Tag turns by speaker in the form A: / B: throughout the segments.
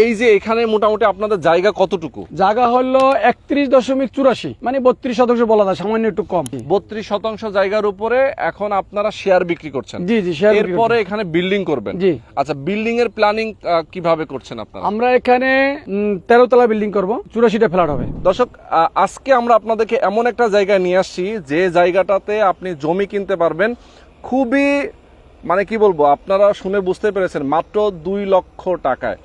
A: এই যে এখানে মোটামুটি আপনাদের জায়গা কতটুকু?
B: জায়গা হলো একত্রিশ দশমিক চুরাশি। মানে বত্রিশ শতাংশ বলা যায় সামান্য একটু কম।
A: বত্রিশ শতাংশ জায়গার উপরে এখন আপনারা শেয়ার বিক্রি করছেন।
B: জি জি শেয়ার
A: এরপরে এখানে বিল্ডিং করবেন।
B: জি।
A: আচ্ছা বিল্ডিং এর প্ল্যানিং কীভাবে করছেন আপনারা?
B: আমরা এখানে তেরো তলা বিল্ডিং করব চুরাশিটা ফ্ল্যাট হবে।
A: দর্শক আজকে আমরা আপনাদেরকে এমন একটা জায়গায় নিয়ে আসছি যে জায়গাটাতে আপনি জমি কিনতে পারবেন। খুবই মানে কি বলব আপনারা শুনে বুঝতে পেরেছেন মাত্র দুই লক্ষ টাকায়।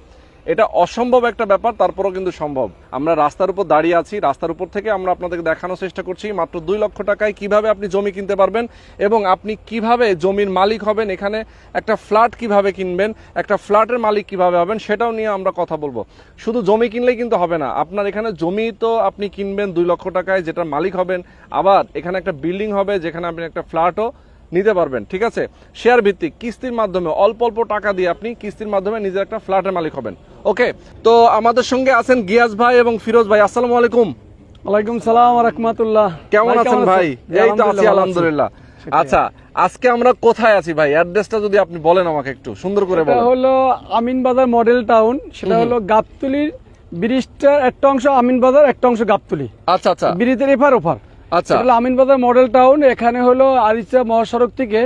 A: এটা অসম্ভব একটা ব্যাপার, তারপরেও কিন্তু সম্ভব। আমরা রাস্তার উপর দাঁড়িয়ে আছি, রাস্তার উপর থেকে আমরা আপনাদেরকে দেখানোর চেষ্টা করছি মাত্র দুই লক্ষ টাকায় কীভাবে আপনি জমি কিনতে পারবেন এবং আপনি কীভাবে জমির মালিক হবেন, এখানে একটা ফ্ল্যাট কীভাবে কিনবেন, একটা ফ্ল্যাটের মালিক কীভাবে হবেন, সেটাও নিয়ে আমরা কথা বলব। শুধু জমি কিনলেই কিন্তু হবে না, আপনার এখানে জমি তো আপনি কিনবেন দুই লক্ষ টাকায়, যেটার মালিক হবেন। আবার এখানে একটা বিল্ডিং হবে, যেখানে আপনি একটা ফ্ল্যাটও নিতে পারবেন ঠিক আছে? শেয়ার ভিত্তিক কিস্তির মাধ্যমে অল্প অল্প টাকা দিয়ে আপনি কিস্তির মাধ্যমে নিজের একটা ফ্ল্যাটের মালিক হবেন। ওকে তো আমাদের সঙ্গে আছেন গিয়াস ভাই এবং ফিরোজ ভাই আসসালামু আলাইকুম।
B: ওয়ালাইকুম সালাম রহমতুল্লাহ।
A: কেমন আছেন ভাই? এই তো আছি আলহামদুলিল্লাহ আচ্ছা আজকে আমরা কোথায় আছি ভাই? অ্যাড্রেসটা যদি আপনি বলেন আমাকে একটু সুন্দর করে বলেন।
B: হলো আমিনবাজার মডেল টাউন সেটা হলো গাবতলির ব্রিজটার একটা অংশ আমিনবাজার একটা অংশ গাবতলি।
A: আচ্ছা আচ্ছা।
B: ব্রিজের এপার ওপার।
A: আচ্ছা।
B: আমিনবাজার মডেল টাউন এখানে হলো আরিচা মহাসড়ক থেকে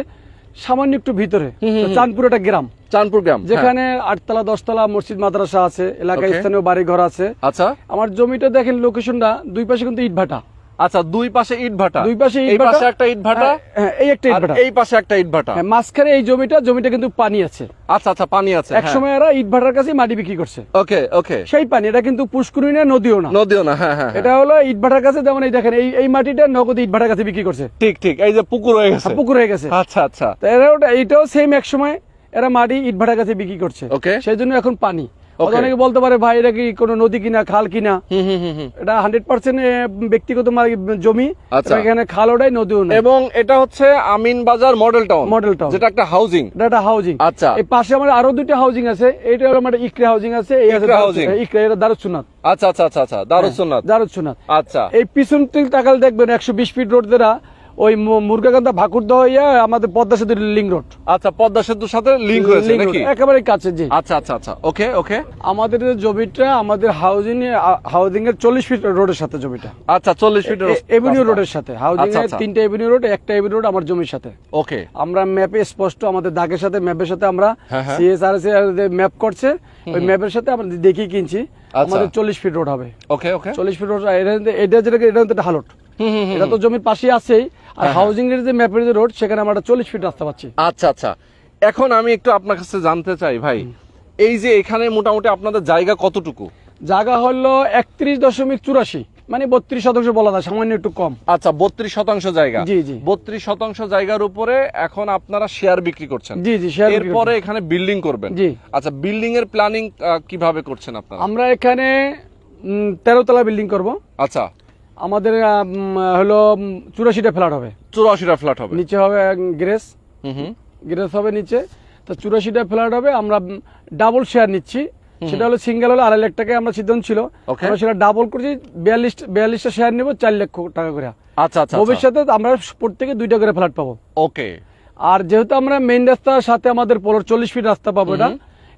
B: সামান্য একটু ভিতরে। চাঁদপুর একটা গ্রাম।
A: চাঁদপুর গ্রাম হ্যাঁ।
B: যেখানে আটতলা দশতলা মসজিদ মাদ্রাসা আছে এলাকায়. স্থানীয় বাড়ি ঘর আছে।
A: আচ্ছা।
B: আমার জমিটা দেখেন লোকেশনটা দুই পাশে কিন্তু ইট ভাটা
A: আচ্ছা দুই পাশে ইট ভাটা।
B: দুই পাশে
A: এই একটা ইট ভাটা
B: হ্যাঁ, এই একটা ইট ভাটা।
A: এই পাশে একটা ইট ভাটা।
B: হ্যাঁ, মাঝখানে এই জমিটা জমিটা কিন্তু পানি আছে।
A: আচ্ছা আচ্ছা পানি আছে
B: এক সময় এরা ইট ভাটার কাছে মাটি বিক্রি করছে।
A: ওকে ওকে।
B: সেই পানি এটা কিন্তু পুষ্করী না নদীও না।
A: নদীও না হ্যাঁ হ্যাঁ হ্যাঁ।
B: এটা হলো ইট ভাটার কাছে যেমন এই দেখেন এই এই মাটিটা নগদ ইট ভাটার কাছে বিক্রি করছে।
A: ঠিক ঠিক এই যে পুকুর হয়ে গেছে।
B: পুকুর হয়ে গেছে।
A: আচ্ছা আচ্ছা।
B: তো এরা ওটা এইটাও সেম এক সময় এরা মাটি ইট ভাটার কাছে বিক্রি করছে।
A: Okay.
B: সেই জন্য এখন পানি. অনেকে বলতে পারে ভাই এটা কি কোনো নদী কিনা খাল কিনা?
A: হুম হুম হুম হুম।
B: এটা হান্ড্রেড পার্সেন্ট ব্যক্তিগত জমি।
A: আচ্ছা।
B: এখানে খাল ওটাই নদীও
A: এবং এটা হচ্ছে আমিন বাজার মডেল টাউন
B: Model town।
A: যেটা একটা হাউজিং
B: এটা একটা হাউজিং
A: আচ্ছা।
B: এই পাশে আমার আরও দুইটা হাউজিং আছে। এইটা হলো আমার ইকরা হাউজিং আছে এই আছে
A: ইকরা
B: এটা দারুসুনাথ
A: আচ্ছা আচ্ছা আচ্ছা আচ্ছা দারুসুন্নাথ
B: দারুসুনাথ
A: আচ্ছা।
B: এই পিছন থেকে তাকালে দেখবেন একশো বিশ ফিট রোড দ্বারা। ওই মুরগাকান্দা ভাকুরদহ হইয়া আমাদের পদ্মা সেতুর লিঙ্ক রোড
A: আচ্ছা পদ্মা সেতুর সাথে লিংক হয়েছে
B: লিঙ্ক
A: নাকি?
B: একেবারে কাছে জি।
A: আচ্ছা আচ্ছা আচ্ছা ওকে ওকে।
B: আমাদের জমিটা আমাদের হাউজিং হাউজিং এর চল্লিশ ফিট রোডের সাথে জমিটা।
A: আচ্ছা চল্লিশ ফিট
B: এভিনিউ রোডের সাথে। হাউজিং এর। তিনটা এভিনিউ রোড একটা এভিনিউ রোড আমার জমির সাথে।
A: ওকে।
B: আমরা ম্যাপে স্পষ্ট আমাদের দাগের সাথে ম্যাপের সাথে আমরা
A: হ্যাঁ, হ্যাঁ।
B: সিএসআর ম্যাপ করছে ওই ম্যাপের সাথে আমরা দেখি কিনছি।
A: আচ্ছা।
B: আমাদের চল্লিশ ফিট রোড হবে।
A: ওকে ওকে।
B: চল্লিশ ফিট রোড এটা যেটা এটা হালট।
A: হুম হুম হুম।
B: এটা তো জমির পাশে আছেই। আর
A: হ্যাঁ,
B: হাউজিং এর যে ম্যাপের যে রোড সেখানে আমরা চল্লিশ ফিট রাস্তা পাচ্ছি।
A: আচ্ছা আচ্ছা। এখন আমি একটু আপনার কাছে জানতে চাই ভাই। এই যে এখানে মোটামুটি আপনাদের জায়গা কতটুকু?
B: জায়গা হলো একত্রিশ দশমিক চুরাশি মানে বত্রিশ শতাংশ বলা যায় সামান্য একটু কম।
A: আচ্ছা বত্রিশ শতাংশ জায়গা।
B: জি, জি।
A: বত্রিশ শতাংশ জায়গার উপরে এখন আপনারা শেয়ার বিক্রি করছেন।
B: জি জি শেয়ার
A: এরপরে এখানে বিল্ডিং করবেন।
B: জি।
A: আচ্ছা বিল্ডিং এর প্ল্যানিং কীভাবে করছেন আপনারা?
B: আমরা এখানে উম, তেরো তলা বিল্ডিং করব।
A: আচ্ছা।
B: আমাদের হলো চুরাশিটা ফ্ল্যাট হবে।
A: চুরাশিটা ফ্ল্যাট হবে।
B: নিচে হবে গ্রেস। গ্রেস হবে নিচে। তো চুরাশিটা ফ্ল্যাট হবে আমরা ডাবল শেয়ার নিচ্ছি। সেটা হলো সিঙ্গেল হলে আড়াই লাখ টাকায় আমরা সিদ্ধান্ত ছিল. আমরা সেটা ডাবল করছি বিয়াল্লিশ বিয়াল্লিশটা শেয়ার নেব চার লক্ষ টাকা করে।
A: আচ্ছা আচ্ছা
B: ভবিষ্যতে আমরা প্রত্যেকে দুইটা করে ফ্ল্যাট পাবো।
A: ওকে।
B: আর যেহেতু আমরা মেইন রাস্তার সাথে আমাদের পনেরো চল্লিশ ফিট রাস্তা পাবো এটা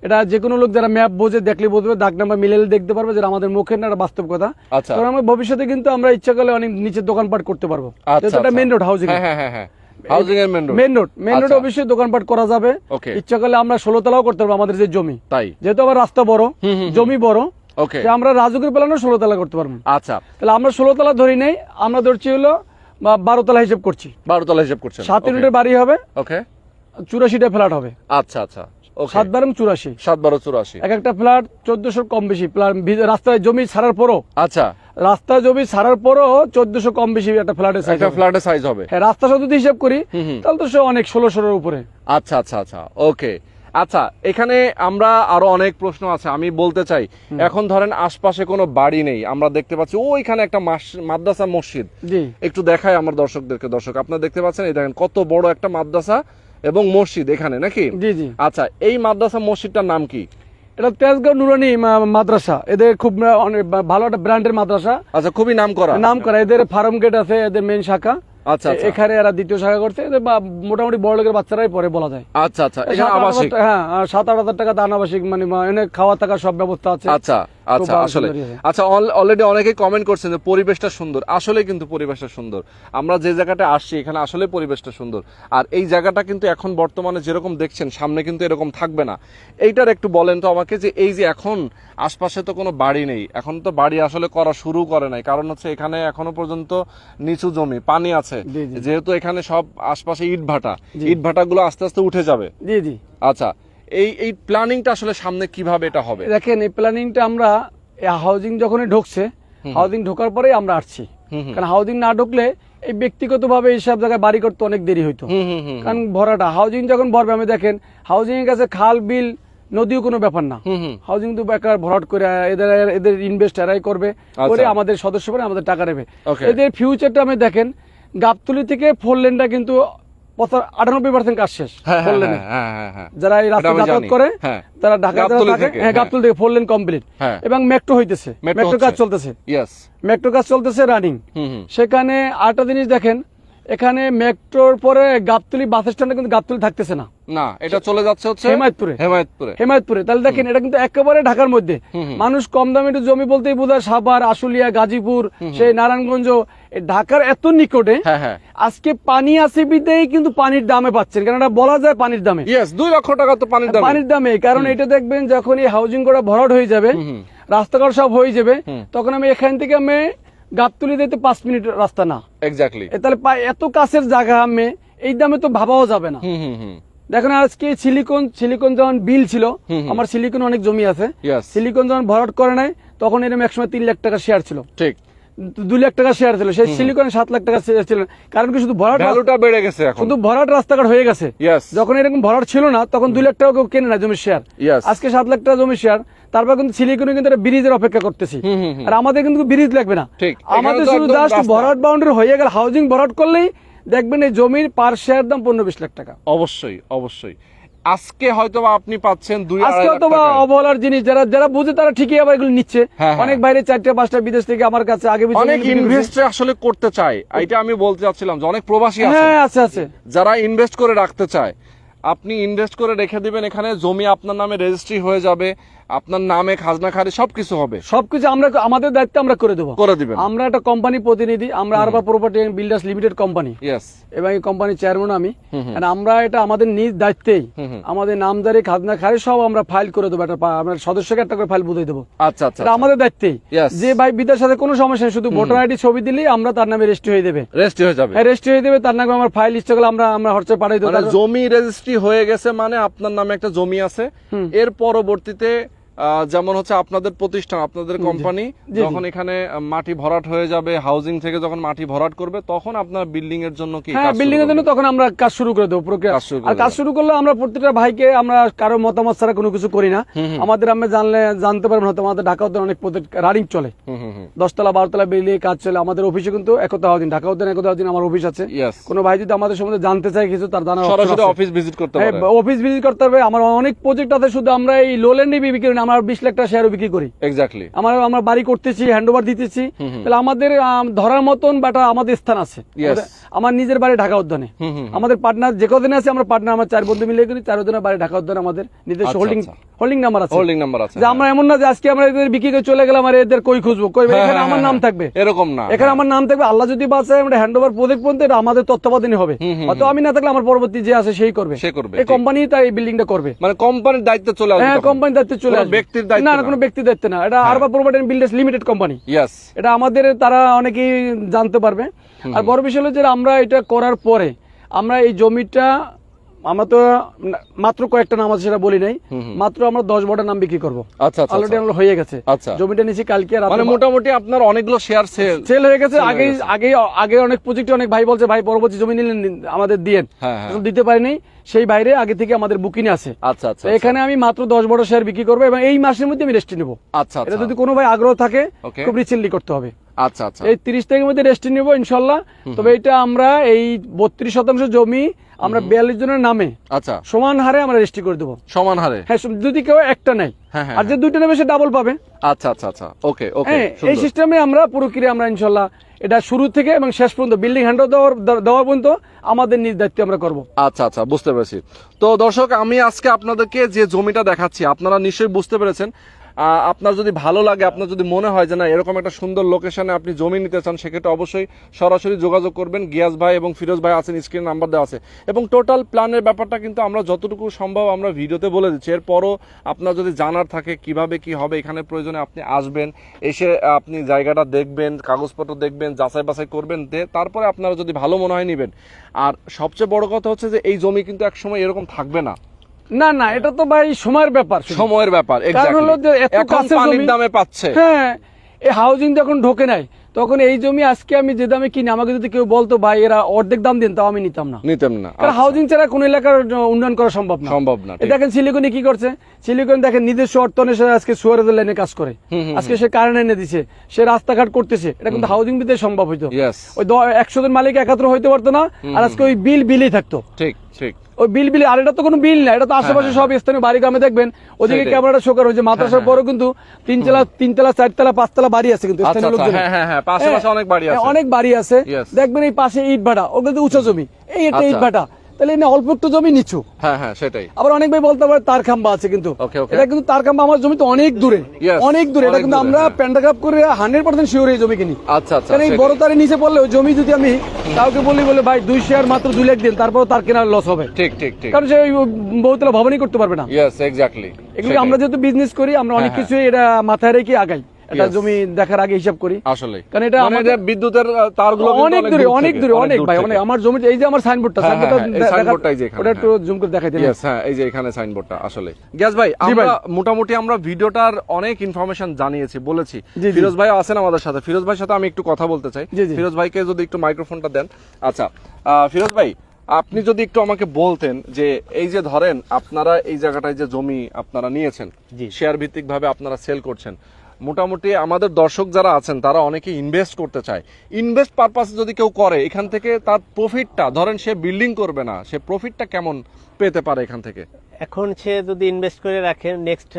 B: এটা যে কোনো লোক যারা ম্যাপ বোঝে দেখলে বুঝবে দাগ নাম্বার মিলে দেখতে পারবে যে আমাদের মুখের না বাস্তব কথা।
A: আচ্ছা।
B: কারণ আমরা ভবিষ্যতে কিন্তু আমরা ইচ্ছা করলে অনেক নিচে দোকানপাট করতে পারব।
A: আচ্ছা
B: এটা মেইন রোড হাউজিং
A: হ্যাঁ হ্যাঁ হ্যাঁ হ্যাঁ। হাউজিং এর main road
B: main road main রোডে। অবশ্যই দোকানপাট করা যাবে। ইচ্ছা করলে আমরা ষোলো তলাও করতে পারব আমাদের যে জমি।
A: তাই।
B: যেহেতু আবার রাস্তা বড় জমি বড়
A: ওকে
B: আমরা রাজুকের প্ল্যানও ষোলো তলা করতে পারব।
A: আচ্ছা।
B: তাহলে আমরা ষোলো তলা ধরি নেই আমরা ধরছি হলো বারো তলা হিসেব করছি।
A: বারো তলা হিসাব করছেন।
B: সাত ইউনিটের বাড়ি হবে।
A: ওকে
B: চুরাশিটা ফ্ল্যাট হবে।
A: আচ্ছা আচ্ছা।
B: সাত বারং চুরাশি।
A: সাত বারো চুরাশি।
B: এক একটা ফ্ল্যাট চোদ্দশো কম বেশি। রাস্তায় জমি ছাড়ার পরও।
A: আচ্ছা।
B: রাস্তায় জমি ছাড়ার পরও চোদ্দশো কম বেশি একটা ফ্ল্যাটের সাইজ
A: ফ্ল্যাটের সাইজ হবে।
B: হ্যাঁ রাস্তা যদি হিসাব করি তাহলে তো সে অনেক ষোলোশোর উপরে।
A: আচ্ছা আচ্ছা আচ্ছা। ওকে আচ্ছা এখানে আমরা আরও অনেক প্রশ্ন আছে। আমি বলতে চাই এখন ধরেন আশপাশে কোনো বাড়ি নেই আমরা দেখতে পাচ্ছি ওইখানে একটা মাদ্রাসা মসজিদ। একটু দেখায় আমার দর্শকদেরকে। দর্শক আপনারা দেখতে পাচ্ছেন এই দেখেন কত বড় একটা মাদ্রাসা। এবং মসজিদ এখানে নাকি?
B: জি জি।
A: আচ্ছা এই মাদ্রাসা মসজিদটার নাম কি?
B: এটা তেজগাঁও নুরানি মাদ্রাসা। এদের খুব ভালো একটা ব্র্যান্ডের মাদ্রাসা।
A: আচ্ছা খুবই নাম করা
B: নাম করা এদের ফার্ম গেট আছে এদের মেন শাখা।
A: আচ্ছা, আচ্ছা।
B: এখানে এরা দ্বিতীয় শাখা করছে মোটামুটি বড় লোকের বাচ্চারাই পরে বলা যায়।
A: আচ্ছা আচ্ছা
B: হ্যাঁ সাত আট হাজার টাকা দান আবাসিক মানে খাওয়া থাকার সব ব্যবস্থা আছে।
A: আচ্ছা। আচ্ছা আসলে আচ্ছা অলরেডি অনেকেই কমেন্ট করছেন যে পরিবেশটা সুন্দর। আসলে কিন্তু পরিবেশটা সুন্দর। আমরা যে জায়গাটা আসছি এখানে আসলে পরিবেশটা সুন্দর। আর এই জায়গাটা কিন্তু এখন বর্তমানে যেরকম দেখছেন সামনে কিন্তু এরকম থাকবে না। এইটার একটু বলেন তো আমাকে যে এই যে এখন আশপাশে তো কোনো বাড়ি নেই। এখন তো বাড়ি আসলে করা শুরু করে নাই। কারণ হচ্ছে এখানে এখনও পর্যন্ত নিচু জমি পানি আছে। যেহেতু এখানে সব আশপাশে ইট ভাটা। ইট ভাটাগুলো আস্তে আস্তে উঠে যাবে।
B: জি জি।
A: আচ্ছা এই এই প্ল্যানিংটা আসলে সামনে কীভাবে এটা হবে?
B: দেখেন এই প্ল্যানিংটা আমরা হাউজিং যখনই ঢুকছে হাউজিং ঢোকার পরেই আমরা আসছি। কারণ হাউজিং না ঢুকলে এই ব্যক্তিগতভাবে এইসব জায়গায় বাড়ি করতে অনেক দেরি হইতো। কারণ ভরাটা হাউজিং যখন ভরবে আমি দেখেন হাউজিং এর কাছে খাল বিল নদীও কোনো ব্যাপার না। হাউজিং তো বেকার ভরাট করে এদের এদের ইনভেস্ট এরাই করবে
A: আচ্ছা।
B: করে আমাদের সদস্য আমাদের টাকা নেবে। এদের ফিউচারটা আমি দেখেন গাবতলি থেকে ফোর লেনটা কিন্তু আটানব্বই পার্সেন্ট কাজ শেষ ফোর লেনে যারা এই রাস্তা যাতায়াত করে। তারা ঢাকা যারা
A: গাবতলী
B: থাকে
A: থেকে।
B: থেকে ফোর লেন কমপ্লিট। এবং মেট্রো হইতেছে।
A: মেট্রো
B: মেট্রো কাজ চলতেছে। মেট্রো কাজ চলতেছে রানিং
A: হুম হুম।
B: সেখানে আরেকটা জিনিস দেখেন এখানে মেট্রোর পরে গাবতলি বাস স্ট্যান্ডে কিন্তু গাবতলি থাকতেছে না।
A: না এটা চলে যাচ্ছে হচ্ছে
B: হেমায়তপুরে।
A: হেমায়তপুরে।
B: হেমায়তপুরে। তাহলে দেখেন এটা কিন্তু একেবারে ঢাকার মধ্যে। মানুষ কম দামে একটু জমি বলতেই বোধ হয় সাভার আশুলিয়া গাজীপুর সেই নারায়ণগঞ্জ ঢাকার এত নিকটে
A: হ্যাঁ হ্যাঁ।
B: আজকে পানি আছে বিদেই কিন্তু পানির দামে পাচ্ছেন। কারণ এটা বলা যায় পানির দামে।
A: দুই লক্ষ টাকা তো পানির দাম।
B: পানির দামে। কারণ এটা দেখবেন যখন এই হাউজিং করা ভরাট হয়ে যাবে রাস্তাঘাট সব হয়ে যাবে তখন আমি এখান থেকে আমি গাবতলি দিতে পাঁচ মিনিট রাস্তা না।
A: এক্স্যাক্টলি
B: তাহলে এত কাছের জায়গা আমি এই দামে তো ভাবাও যাবে না। দেখেন আজকে সিলিকন সিলিকন যখন বিল ছিল আমার সিলিকন অনেক জমি আছে। সিলিকন যখন ভরাট করে নাই তখন এরকম একসময় তিন লাখ টাকা শেয়ার ছিল।
A: ঠিক।
B: দুই লাখ টাকা শেয়ার ছিল সেই সিলিকনে সাত লাখ টাকা শেয়ার ছিল কারণ কি শুধু ভরাট
A: ভ্যালুটা বেড়ে গেছে এখন।
B: শুধু ভরাট রাস্তাঘাট হয়ে গেছে। যখন এরকম ভরাট ছিল না তখন দুই লাখ টাকা কেউ কেনে না জমির শেয়ার আজকে সাত লাখ টাকা জমির শেয়ার তারপর কিন্তু সিলিকনে কিন্তু একটা ব্রিজের অপেক্ষা করতেছি। আর আমাদের কিন্তু ব্রিজ লাগবে না। আমাদের শুধু জাস্ট ভরাট বাউন্ডারি হয়ে গেল। হাউজিং ভরাট করলেই দেখবেন এই জমির পার শেয়ার দাম পনেরো বিশ লাখ টাকা।
A: অবশ্যই অবশ্যই। আজকে হয়তো আপনি পাচ্ছেন দুই
B: আজকে
A: হয়তো
B: অবহেলার জিনিস যারা যারা বুঝে তারা ঠিকই আবার এগুলো নিচ্ছে।
A: হ্যাঁ,
B: অনেক বাইরে চারটা পাঁচটা বিদেশ থেকে আমার কাছে আগে
A: অনেক ইনভেস্ট আসলে করতে চায়। এটা আমি বলতে চাচ্ছিলাম যে অনেক প্রবাসী আছে
B: হ্যাঁ আছে আছে।
A: যারা ইনভেস্ট করে রাখতে চায়। আপনি ইনভেস্ট করে রেখে দিবেন এখানে জমি আপনার নামে রেজিস্ট্রি হয়ে যাবে। আপনার নামে খাজনা খারি সবকিছু হবে।
B: সবকিছু আমরা আমাদের দায়িত্ব আমরা করে দেবো।
A: করে দিবেন।
B: আমরা একটা কোম্পানি প্রতিনিধি আমরা Arba property builders limited company এবং এই কোম্পানির চেয়ারম্যান আমি। আমরা এটা আমাদের নিজ দায়িত্বেই। আমাদের নামদারি খাজনা খারি সব আমরা ফাইল করে দেবো একটা আমরা সদস্যকে একটা করে ফাইল বুঝিয়ে দেবো।
A: আচ্ছা আচ্ছা
B: আমাদের দায়িত্বেই। যে ভাই বিদ্যার সাথে কোনো সমস্যা নেই শুধু ভোটার আইডি ছবি দিলেই আমরা তার নামে রেজিস্ট্রি হয়ে দেবে।
A: রেজিস্ট্রি হয়ে যাবে।
B: হ্যাঁ রেজিস্ট্রি হয়ে দেবে তার নামে আমার ফাইল ইচ্ছে করলে আমরা আমরা হচ্ছে পাঠাই দেবো।
A: মানে জমি রেজিস্ট্রি হয়ে গেছে মানে আপনার নামে একটা জমি আছে। এর পরবর্তীতে যেমন হচ্ছে আপনাদের প্রতিষ্ঠান আপনাদের কোম্পানি। যখন এখানে মাটি ভরাট হয়ে যাবে হাউজিং থেকে যখন মাটি ভরাট করবে তখন আপনার বিল্ডিং এর জন্য কি
B: হ্যাঁ বিল্ডিং এর জন্য তখন আমরা কাজ শুরু করে দেবো প্রক্রিয়া। আর কাজ শুরু করলে আমরা প্রত্যেকটা ভাইকে আমরা কারও মতামত ছাড়া কোনো কিছু করি না। আমাদের আমরা জানলে জানতে পারবেন হয়তো আমাদের ঢাকা উদ্যান অনেক রানিং চলে। দশতলা বারোতলা বেরিয়ে কাজ চলে। আমাদের অফিসে কিন্তু একতা দিন ঢাকা উদ্যান একতা দিন আমার অফিস আছে। কোনো ভাই যদি আমাদের সম্বন্ধে জানতে চায় কিছু তার আছে।
A: অফিস ভিজিট করতে হবে
B: অফিস ভিজিট করতে হবে। আমার অনেক প্রজেক্ট আছে শুধু আমরা এই লোল্যান্ডে বিক্রি আমরা বিশ লাখ টাকা শেয়ারও বিক্রি করি।
A: এক্স্যাক্টলি
B: আমার আমরা বাড়ি করতেছি হ্যান্ড ওভার দিতেছি তাহলে আমাদের ধরার মতন বাটা আমাদের স্থান আছে। আমার নিজের বাড়ি ঢাকা উদ্যানে। আমাদের পার্টনার যে কদিন আছে আমরা পার্টনার আমার চার বন্ধু মিলে করি চার উদ্যানের বাড়ি ঢাকা উদ্যানে আমাদের
A: আচ্ছা,
B: হোল্ডিং
A: আচ্ছা।
B: হোল্ডিং নাম্বার আছে।
A: হোল্ডিং নাম্বার আছে
B: যে আমরা এমন না যে আজকে আমরা এদের বিক্রি করে চলে গেলাম আর এদের কই খুঁজবো? কই
A: হ্যাঁ,
B: এখানে
A: হ্যাঁ,
B: আমার
A: হ্যাঁ,
B: নাম
A: হ্যাঁ।
B: থাকবে?
A: এরকম না
B: এখানে আমার নাম থাকবে। আল্লাহ যদি বাঁচায় আমরা হ্যান্ড ওভার প্রজেক্ট পর্যন্ত এটা আমাদের তত্ত্বাবধানে হবে। হয়তো আমি না থাকলে আমার পরবর্তী যে আছে সেই করবে।
A: সে করবে,
B: এই কোম্পানি তাই এই বিল্ডিংটা করবে।
A: মানে কোম্পানির দায়িত্ব চলে আসবে
B: হ্যাঁ কোম্পানির দায়িত্বে চলে আসবে।
A: ব্যক্তির দায়িত্ব।
B: না কোনো ব্যক্তির দায়িত্ব না। এটা Arba property builders limited company
A: yes
B: এটা আমাদের তারা অনেকেই জানতে পারবে। আর বড় বিষয় হলো যে আমরা এটা করার পরে আমরা এই জমিটা আমরা তো মাত্র কয়েকটা নাম আছে সেটা বলি নাই। মাত্র আমরা দশ বড় নাম বিক্রি করব।
A: আচ্ছা আচ্ছা
B: অলরেডি আমরা হয়ে গেছে।
A: আচ্ছা।
B: জমিটা নিচ্ছি কালকে
A: মানে মোটামুটি আপনার অনেকগুলো শেয়ার সেল
B: সেল হয়ে গেছে। আগে আগে আগে অনেক প্রজেক্টে অনেক ভাই বলছে ভাই পরবর্তী জমি নিলেন আমাদের দিয়েন।
A: হ্যাঁ, হ্যাঁ।
B: দিতে পারিনি। সেই বাইরে আগে থেকে আমাদের বুকিং আছে।
A: আচ্ছা আচ্ছা
B: এখানে আমি মাত্র দশ বড় শেয়ার বিক্রি করব এবং এই মাসের মধ্যে আমি রেস্টি নেব।
A: আচ্ছা
B: এটা
A: আচ্ছা
B: যদি কোনো ভাই আগ্রহ থাকে খুব রিসেন্টলি করতে হবে।
A: আচ্ছা আচ্ছা।
B: এই তিরিশ তারিখের মধ্যে রেস্ট নিব ইনশাল্লাহ। তবে এটা আমরা এই বত্রিশ শতাংশ জমি আমরা বিয়াল্লিশ জনের নামে
A: আচ্ছা।
B: সমান হারে আমরা রেজিস্ট্রি করে দেবো।
A: সমান হারে?
B: হ্যাঁ যদি কেউ একটা নেয়
A: হ্যাঁ, হ্যাঁ,
B: আর যে দুইটা নেবে সে ডাবল পাবে।
A: আচ্ছা আচ্ছা আচ্ছা। ওকে ওকে
B: হ্যাঁ এই সিস্টেমে আমরা পুরো ক্রিয়া আমরা ইনশাল্লাহ এটা শুরু থেকে এবং শেষ পর্যন্ত বিল্ডিং হ্যান্ড দেওয়ার দেওয়া পর্যন্ত আমাদের নিজ দায়িত্ব আমরা করব।
A: আচ্ছা আচ্ছা বুঝতে পেরেছি। তো দর্শক আমি আজকে আপনাদেরকে যে জমিটা দেখাচ্ছি আপনারা নিশ্চয়ই বুঝতে পেরেছেন আপনার যদি ভালো লাগে, আপনার যদি মনে হয় যে না, এরকম একটা সুন্দর লোকেশনে আপনি জমি নিতে চান, সেক্ষেত্রে অবশ্যই সরাসরি যোগাযোগ করবেন। গিয়াস ভাই এবং ফিরোজ ভাই আছেন স্ক্রিন নাম্বার দেওয়া আছে। এবং টোটাল প্ল্যানের ব্যাপারটা কিন্তু আমরা যতটুকু সম্ভব আমরা ভিডিওতে বলে দিচ্ছি। এরপরও আপনার যদি জানার থাকে কীভাবে কি হবে, এখানে প্রয়োজনে আপনি আসবেন, এসে আপনি জায়গাটা দেখবেন, কাগজপত্র দেখবেন, যাচাই বাছাই করবেন, দে- তারপরে আপনারা যদি ভালো মনে হয় নেবেন। আর সবচেয়ে বড় কথা হচ্ছে যে, এই জমি কিন্তু একসময় এরকম থাকবে না।
B: না না এটা তো ভাই সময়ের ব্যাপার
A: সময়ের ব্যাপার
B: কারণ হলো যে এত
A: এখন
B: জমি-
A: দামে পাচ্ছে।
B: হ্যাঁ এই হাউজিং যখন ঢোকে নাই। তখন এই জমি আজকে আমি যে দামে কিনি আমাকে যদি কেউ বলতো ভাই এরা অর্ধেক দাম দিন তাও আমি নিতাম না।
A: নিতেন না।
B: কারণ হাউজিং ছাড়া কোন এলাকার উন্নয়ন করা সম্ভব না।
A: সম্ভব না
B: দেখেন সিলিকনে কি করছে? সিলিকন দেখেন নিজস্ব অর্থনে সে আজকে সুয়ারেজের লাইনে কাজ করে। আজকে সে কারেন্ট এনে দিছে। সে রাস্তাঘাট করতেছে। এটা কিন্তু হাউজিং বিতে সম্ভব হইতো। ওই একশো জন মালিক একাত্র হইতে পারতো না আর আজকে ওই বিল বিলই থাকতো।
A: ঠিক ঠিক।
B: ওই বিল বিল আর এটা তো কোনো বিল না এটা তো আশেপাশে সব স্থানীয় বাড়ি গ্রামে দেখবেন ওদিকে। ক্যামেরাটা শোকার হয়েছে মাদ্রাসার পরও কিন্তু তিনতলা তিনতলা চারতলা পাঁচতলা বাড়ি আছে কিন্তু
A: আচ্ছা,
B: স্থানীয়
A: আচ্ছা। হ্যাঁ, হ্যাঁ, হ্যাঁ, অনেক বাড়ি আছে।
B: হ্যাঁ, অনেক বাড়ি আছে দেখবেন এই পাশে ইট ভাটা ও কিন্তু উঁচু জমি এই একটা ইট
A: আচ্ছা।
B: ভাটা তাহলে এনে অল্প একটু জমি নিচু
A: হ্যাঁ হ্যাঁ সেটাই।
B: আবার অনেক ভাই বলতে পারে তার খাম্বা আছে কিন্তু।
A: Okay, okay.
B: এটা কিন্তু তার খাম্বা আমার জমি তো অনেক দূরে। অনেক দূরে। এটা কিন্তু আমরা
A: হ্যাঁ।
B: করে হান্ড্রেড পার্সেন্ট শিওর এই জমি কিনি।
A: আচ্ছা আচ্ছা
B: এই বড় তারের নিচে পড়লে ওই জমি যদি আমি কাউকে বলি বলে ভাই দুই শেয়ার মাত্র দুই লাখ দিন তারপর তার কেনার লস হবে।
A: ঠিক ঠিক ঠিক।
B: কারণ সে বহুতলা ভবনই করতে পারবে না।
A: ইয়েস এক্স্যাক্টলি
B: এগুলো আমরা যেহেতু বিজনেস করি আমরা অনেক কিছু এটা মাথায় রেখে আগাই। এটা. জমি দেখার আগে হিসাব করি।
A: আসলে
B: কারণ এটা
A: মানে
B: আমাদের-
A: বিদ্যুতের তারগুলো
B: অনেক দূরে অনেক দূরে অনেক ভাই অনেক। আমার জমিতে এই যে আমার সাইনবোর্ডটা
A: হ্যাঁ,
B: সাইনবোর্ডটা
A: হ্যাঁ, সাইনবোর্ডটাই যে এখানে,
B: ওটা একটু জুম করে দেখাই দিন
A: হ্যাঁ এই যে এখানে সাইনবোর্ডটা আসলে গ্যাস ভাই আমরা মোটামুটি আমরা ভিডিওটার অনেক ইনফরমেশন জানিয়েছি বলেছি। ফিরোজ ভাই আছেন আমাদের সাথে। ফিরোজ ভাইয়ের সাথে আমি একটু কথা বলতে চাই। ফিরোজ ভাইকে যদি একটু মাইক্রোফোনটা দেন। আচ্ছা ফিরোজ ভাই আপনি যদি একটু আমাকে বলতেন যে এই যে ধরেন আপনারা এই জায়গাটায় যে জমি আপনারা নিয়েছেন। শেয়ার ভিত্তিক ভাবে আপনারা সেল করছেন মোটামুটি আমাদের দর্শক যারা আছেন তারা অনেকে ইনভেস্ট করতে চায়। ইনভেস্ট পারপাসে যদি কেউ করে এখান থেকে তার প্রফিটটা ধরেন সে বিল্ডিং করবে না সে প্রফিটটা কেমন পেতে পারে এখান থেকে?
C: এখন সে যদি ইনভেস্ট করে রাখে নেক্সট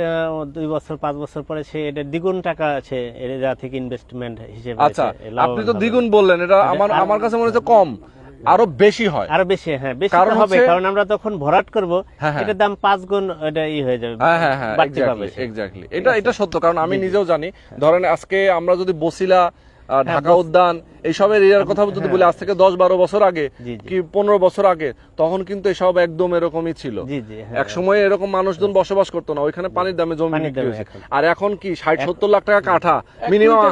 C: দুই বছর পাঁচ বছর পরে সে এটা দ্বিগুণ টাকা আছে এরা থেকে ইনভেস্টমেন্ট হিসেবে
A: আচ্ছা আপনি তো দ্বিগুণ বললেন এটা আমার আমার কাছে মনে হচ্ছে কম। আরও বেশি হয়।
C: আরও বেশি হ্যাঁ বেশি
A: কারণ
C: হবে কারণ আমরা তখন ভরাট করব
A: হ্যাঁ, হ্যাঁ।
C: এটার দাম পাঁচ গুণ এটা ই হয়ে যাবে
A: হ্যাঁ হ্যাঁ হ্যাঁ। এক্স্যাক্টলি এটা এটা সত্য কারণ আমি নিজেও জানি। ধরেন আজকে আমরা যদি বসিলা ঢাকা উদ্যান এইসব এরিয়ার কথা যদি বলি আজ থেকে দশ বারো বছর আগে। কি পনেরো বছর আগে তখন কিন্তু এসব একদম এরকমই ছিল।
C: হ্যাঁ।
A: এক সময় এরকম মানুষজন বসবাস করতো না ওইখানে পানির দামে জমি
C: পানির
A: বিক্রি হয়েছে। আর এখন কি ষাট সত্তর লাখ টাকা কাঠা মিনিমাম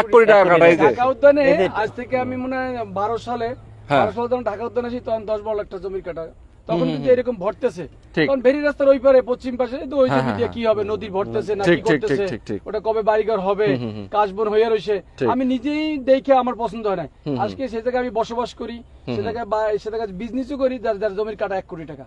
A: এক কোটি টাকা কাঠা এই যে।
B: উদ্যানে আজ থেকে আমি মনে হয়
A: হ্যাঁ।
B: বারো সালে যখন ঢাকা উদ্যানে আসি তখন দশ বারো লাখ টাকা জমির কাটা। তখন কিন্তু এরকম ভরতেছে।
A: ঠিক।
B: ভেরি রাস্তার ওই পারে পশ্চিম পাশে তো ওই
A: হ্যাঁ,
B: জমি দিয়ে
A: হ্যাঁ,
B: কি হবে নদী ভরতেছে না কি করতেছে
A: ঠিক, ঠিক, ঠিক।
B: ওটা কবে বাড়িঘর হবে কাশবন হয়ে রয়েছে আমি নিজেই দেখে আমার পছন্দ হয় না আজকে সে জায়গায় আমি বসবাস করি সে জায়গায় বা সে জায়গায় বিজনেসও করি যার যার জমির কাটা এক কোটি টাকা।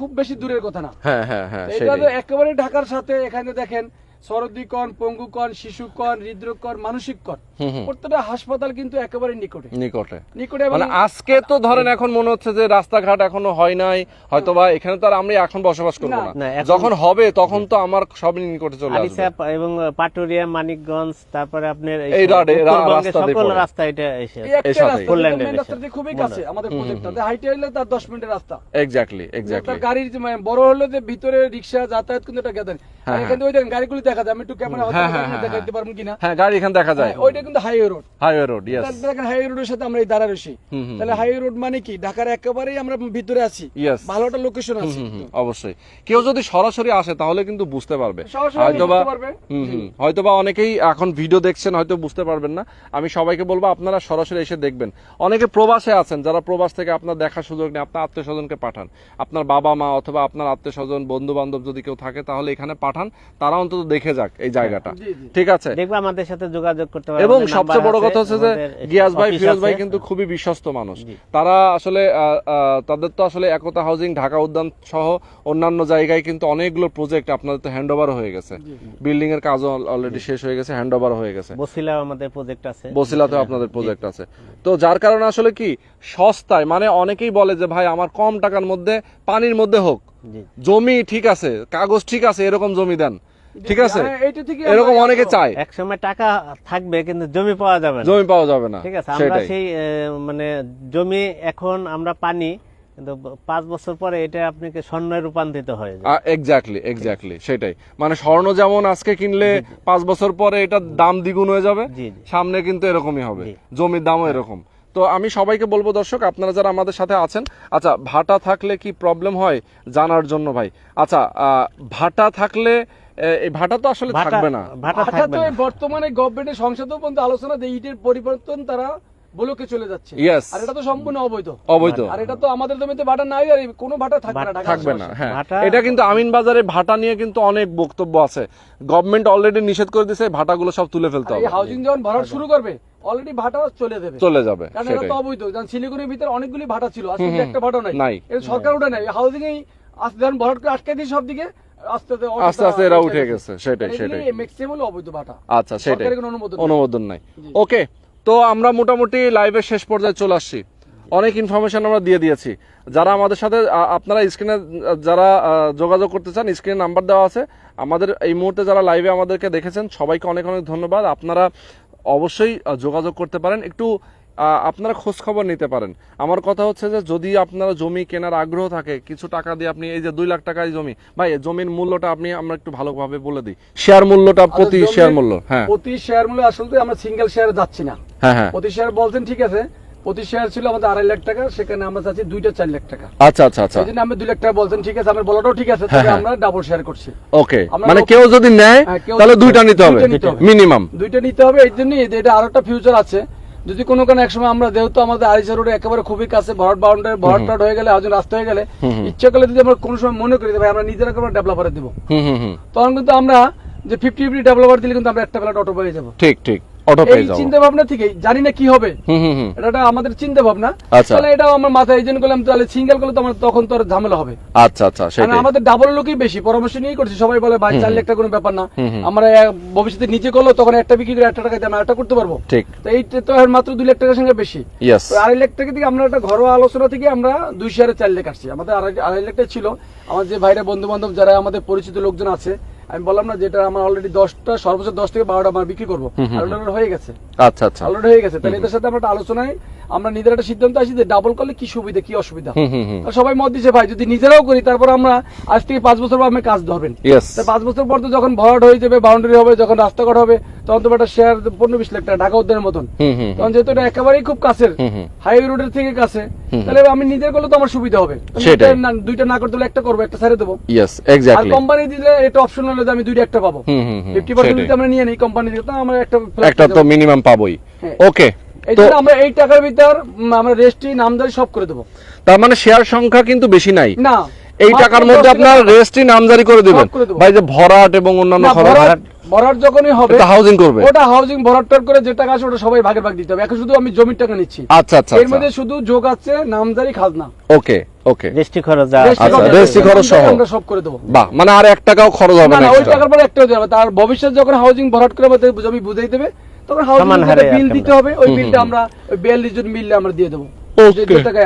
B: খুব বেশি দূরের কথা না।
A: হ্যাঁ হ্যাঁ হ্যাঁ
B: এটা তো একেবারে ঢাকার সাথে এখানে দেখেন সরদি কন পঙ্গু কন শিশু কন হৃদরোগ কন মানসিক কন প্রত্যেকটা হাসপাতাল কিন্তু একেবারে নিকটে।
A: নিকটে।
B: নিকটে
A: মানে আজকে তো ধরেন এখন মনে হচ্ছে যে রাস্তাঘাট এখনও হয় নাই হয়তো বা এখানে তো আর আমরা এখন বসবাস করব
B: না,
A: যখন হবে তখন তো আমার সব নিকটে চলে আসবে।
C: এবং পাটুরিয়া মানিকগঞ্জ তারপরে আপনার
A: এই রোডে,
C: সকল রাস্তা এটা এসে
B: এই একটা রাস্তা
C: ফুল
B: যেটা
C: ল্যান্ডের
B: main
C: এসে।
B: রাস্তা দিয়ে খুবই কাছে আমাদের প্রজেক্টটা হাইটে হলে তার দশ মিনিটের রাস্তা।
A: এক্স্যাক্টলি এক্স্যাক্টলি
B: গাড়ির মানে বড় হলে যে ভিতরে রিক্সা যাতায়াত কিন্তু এটা গেতেন
A: হ্যাঁ,
B: এখান থেকে ওই দেখেন গাড়িগুলি দেখা যায় আমি একটু ক্যামেরা
A: হ্যাঁ, হ্যাঁ,
B: দেখাইতে পারব কিনা।
A: গাড়ি এখানে দেখা যায়।
B: ওইটা কিন্তু highway road
A: highway road yes
B: দেখেন হাইওয়ে রোডের সাথে আমরা এই দাঁড়া রয়েছি। তাহলে হাইওয়ে রোড মানে কি? ঢাকার একেবারেই আমরা ভিতরে আছি।
A: Yes.
B: ভালো একটা লোকেশন আছে।
A: অবশ্যই। কেউ যদি সরাসরি আসে তাহলে কিন্তু বুঝতে পারবে। হয়তোবা
B: বুঝতে পারবে।
A: হুম, হুম। হয়তোবা অনেকেই এখন ভিডিও দেখছেন হয়তো বুঝতে পারবেন না। আমি সবাইকে বলব আপনারা সরাসরি এসে দেখবেন। অনেকে প্রবাসে আছেন যারা প্রবাস থেকে আপনার দেখার সুযোগ নেই আপনার আত্মীয় স্বজনকে পাঠান। আপনার বাবা মা অথবা আপনার আত্মীয় স্বজন বন্ধু বান্ধব যদি কেউ থাকে তাহলে এখানে পাঠান তারা অন্তত দেখে যাক এই জায়গাটা।
B: জি।
A: ঠিক আছে?
C: দেখবে আমাদের সাথে যোগাযোগ করতে পারে
A: এবং সবচেয়ে বড় কথা হচ্ছে যে গিয়াস ভাই ফিরোজ ভাই কিন্তু খুবই বিশ্বস্ত মানুষ। তারা আসলে তাদের তো আসলে একতা হাউজিং ঢাকা উদ্যান সহ অন্যান্য জায়গায় কিন্তু অনেকগুলো প্রজেক্ট আপনাদের তো হ্যান্ড ওভার হয়ে গেছে। বিল্ডিং এর কাজও অলরেডি শেষ হয়ে গেছে হ্যান্ড ওভার হয়ে গেছে।
C: বসিলাও আমাদের প্রজেক্ট আছে।
A: বসিলাতে আপনাদের প্রজেক্ট আছে। তো যার কারণে আসলে কি সস্তায় মানে অনেকেই বলে যে ভাই আমার কম টাকার মধ্যে পানির মধ্যে হোক। জমি ঠিক আছে কাগজ ঠিক আছে এরকম জমি দেন। ঠিক আছে? এরকম অনেকে চায়।
C: এক সময় টাকা থাকবে কিন্তু জমি পাওয়া যাবে না।
A: জমি পাওয়া যাবে না।
C: ঠিক আছে আমরা সেই মানে জমি এখন আমরা পানি কিন্তু পাঁচ বছর পরে এটা আপনাকে স্বর্ণে রূপান্তরিত হয়ে যায়
A: এক্স্যাক্টলি এক্স্যাক্টলি সেটাই। মানে স্বর্ণ যেমন আজকে কিনলে পাঁচ বছর পরে এটার দাম দ্বিগুণ হয়ে যাবে। সামনে কিন্তু এরকমই হবে। জমির দামও এরকম। তো আমি সবাইকে বলব দর্শক আপনারা যারা আমাদের সাথে আছেন আচ্ছা ভাটা থাকলে কি প্রবলেম হয় জানার জন্য ভাই? আচ্ছা আহ, ভাটা থাকলে এই ভাটা তো আসলে থাকবে না।
C: ভাটা
B: তো বর্তমানে গভর্নমেন্টের সংসদেও পর্যন্ত আলোচনা ইটের পরিবর্তন তারা বলকে চলে যাচ্ছে। আর এটা তো সম্পূর্ণ অবৈধ।
A: অবৈধ।
B: আর এটা তো আমাদের জমিতে ভাটা নাই আর কোনো ভাটা থাকবে না
A: থাকবে না হ্যাঁ। এটা কিন্তু আমিন বাজারে ভাটা নিয়ে কিন্তু অনেক বক্তব্য আছে। গভর্নমেন্ট অলরেডি নিষেধ করে দিয়েছে ভাটাগুলো সব তুলে ফেলতে হবে।
B: হাউজিং যখন ভরাট শুরু করবে অলরেডি ভাটা চলে দেবে
A: চলে যাবে
B: কারণ এটা তো অবৈধ। কারণ শিলিগুড়ির ভিতরে অনেকগুলি ভাটা ছিল আজকে একটা ভাটা নাই।
A: নাই।
B: এটা সরকার ওটা নাই। হাউজিং এই আস্তে যখন ভরাট করে আটকে দিয়ে সব দিকে আস্তে আস্তে
A: এরা উঠে গেছে। সেটাই সেটাই।
B: ম্যাক্সিমাম অবৈধ ভাটা।
A: আচ্ছা সেটাই।
B: সরকারের অনুমোদন নাই।
A: ওকে তো আমরা মোটামুটি লাইভের শেষ পর্যায়ে চলে আসছি। অনেক ইনফরমেশন আমরা দিয়ে দিয়েছি। যারা আমাদের সাথে আপনারা স্ক্রিনে যারা যোগাযোগ করতে চান স্ক্রিনে নাম্বার দেওয়া আছে। আমাদের এই মুহূর্তে যারা লাইভে আমাদেরকে দেখেছেন সবাইকে অনেক অনেক ধন্যবাদ। আপনারা অবশ্যই যোগাযোগ করতে পারেন। একটু আপনারা খোঁজ খবর নিতে পারেন। আমার কথা হচ্ছে যে যদি আপনারা জমি কেনার আগ্রহ থাকে কিছু টাকা দিয়ে আপনি এই যে দুই লাখ টাকায় জমি ভাই জমির মূল্যটা আপনি আমরা একটু ভালোভাবে বলে দিই। শেয়ার মূল্যটা প্রতি শেয়ার মূল্য হ্যাঁ।
B: প্রতি শেয়ার মূল্য আসলে আমরা সিঙ্গেল শেয়ারে যাচ্ছি না।
A: হ্যাঁ হ্যাঁ।
B: প্রতি শেয়ার বলছেন ঠিক আছে। প্রতি শেয়ার ছিল আমাদের আড়াই লাখ টাকা সেখানে আমরা চাচ্ছি দুইটা চার লাখ টাকা।
A: আচ্ছা আচ্ছা আচ্ছা।
B: আমি দুই লাখ টাকা বলছেন ঠিক আছে আমার বলাটাও ঠিক আছে
A: হ্যাঁ, হ্যাঁ।
B: আমরা ডাবল শেয়ার করছি।
A: ওকে মানে কেউ যদি নেয়
B: হ্যাঁ,
A: তাহলে দুইটা নিতে হবে। মিনিমাম
B: দুইটা নিতে হবে এই এটা আরও একটা ফিউচার আছে। যদি কোনো কারণে একসময় আমরা যেহেতু আমাদের আড়াইশো রোডে একেবারে খুবই কাছে ভরাট বাউন্ডারি ভরাট টরাট হয়ে গেলে হাউজিং রাস্তা হয়ে গেলে ইচ্ছা করলে যদি আমরা কোনো সময় মনে করি ভাই আমরা নিজেরা করে ডেভেলপারে দেবো। তখন কিন্তু আমরা যে ফিফটি ফিফটি ডেভেলপার দিলে কিন্তু আমরা একটা বেলা অটো পেয়ে যাব।
A: ঠিক ঠিক। অটো পেয়ে যাব।
B: চিন্তা ভাবনা থেকে জানি না কি হবে। এটা আমাদের চিন্তা ভাবনা
A: আচ্ছা।
B: তাহলে এটাও আমার মাথায় এই জন্য করলাম তাহলে সিঙ্গেল করলে তো আমার তখন তো ঝামেলা হবে।
A: আচ্ছা আচ্ছা
B: আমাদের ডাবল লোকই বেশি পরামর্শ নিয়েই করছি সবাই বলে ভাই চার লাখ কোনো ব্যাপার না। আমরা ভবিষ্যতে নিচে করল তখন একটা বিক্রি করে একটা টাকা দিয়ে আমরা একটা করতে পারব।
A: ঠিক।
B: তো এইটা তো আর মাত্র দুই লাখ টাকার সঙ্গে বেশি। আড়াই লাখ টাকা থেকে আমরা একটা ঘরোয়া আলোচনা থেকে আমরা দুই শেয়ারে চার লাখ আসছি। আমাদের আড়াই আড়াই লাখ ছিল। আমার যে ভাইরা বন্ধু বান্ধব যারা আমাদের পরিচিত লোকজন আছে আমি বললাম না যেটা আমার অলরেডি দশটা সর্বোচ্চ দশ থেকে বারোটা আমার বিক্রি করব। অলরেডি হয়ে গেছে।
A: আচ্ছা আচ্ছা।
B: অলরেডি হয়ে গেছে। তাহলে এদের সাথে আমরা একটা আলোচনায় আমরা নিজের একটা সিদ্ধান্ত আসি যে ডাবল করলে কি সুবিধা কি অসুবিধা। সবাই মত দিচ্ছে ভাই যদি নিজেরাও করি তারপর আমরা আজ থেকে পাঁচ বছর পর আপনি কাজ ধরবেন। পাঁচ বছর পর তো যখন ভরাট হয়ে যাবে বাউন্ডারি হবে যখন রাস্তাঘাট হবে তখন তো একটা শেয়ার পনেরো বিশ লাখ টাকা ঢাকা উদ্যানের মতন। তখন যেহেতু এটা একেবারেই খুব কাছের হাইওয়ে রোডের থেকে কাছে তাহলে আমি নিজের করলে তো আমার সুবিধা হবে। দুইটা না- করতে একটা করব একটা ছেড়ে দেবো।
A: ইয়েস
B: আর কোম্পানি দিলে এটা অপশন হলে আমি দুইটা একটা পাবো। ফিফটি পার্সেন্ট যদি আমরা নিয়ে নিই কোম্পানি থেকে তো আমরা একটা
A: একটা তো মিনিমাম পাবোই।
B: হ্যাঁ।
A: ওকে
B: এই আমরা এই টাকার ভিতর আমরা রেজিস্ট্রি নামদারি সব করে দেবো।
A: তার মানে শেয়ার সংখ্যা কিন্তু বেশি নাই।
B: না।
A: এই টাকার মধ্যে আপনার
B: বারো।
A: রেজিস্ট্রি নামজারি করে দিবেন।
B: দেবো।
A: ভাই যে ভরাট এবং অন্যান্য খরচ
B: ভরাট- যখনই হবে
A: এটা হাউজিং করবে।
B: ওটা হাউজিং ভরাট করে যে টাকা আছে ওটা সবাই ভাগের ভাগ দিতে হবে। এখন শুধু আমি জমির টাকা নিচ্ছি।
A: আচ্ছা আচ্ছা
B: এর
A: আচ্ছা।
B: মধ্যে শুধু যোগ আছে নামদারি খাজনা।
A: ওকে ওকে।
C: রেজিস্ট্রি খরচ
B: রেজিস্ট্রি
A: আচ্ছা,
B: খরচ-
A: খরচ সহ।
B: আমরা সব করে দেবো।
A: বাহ মানে আর এক টাকাও খরচ হবে
B: না ওই টাকার পরে একটা তার ভবিষ্যৎ যখন হাউজিং ভরাট করে জমি বুঝাই দেবে তখন হাউজিং বিল দিতে হবে। ওই বিলটা আমরা ওই বিয়াল্লিশ জন মিললে আমরা দিয়ে দেবো।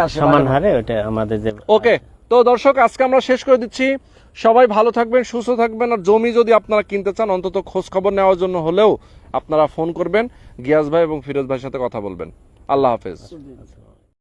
B: আসে
C: সমান হারে ওটা আমাদের যে
A: ওকে তো দর্শক আজকে আমরা শেষ করে দিচ্ছি। সবাই ভালো থাকবেন, সুস্থ থাকবেন, আর জমি যদি আপনারা কিনতে চান, অন্তত খোঁজ খবর নেওয়ার জন্য হলেও আপনারা ফোন করবেন, গিয়াস ভাই এবং ফিরোজ ভাইয়ের সাথে কথা বলবেন। আল্লাহ হাফেজ।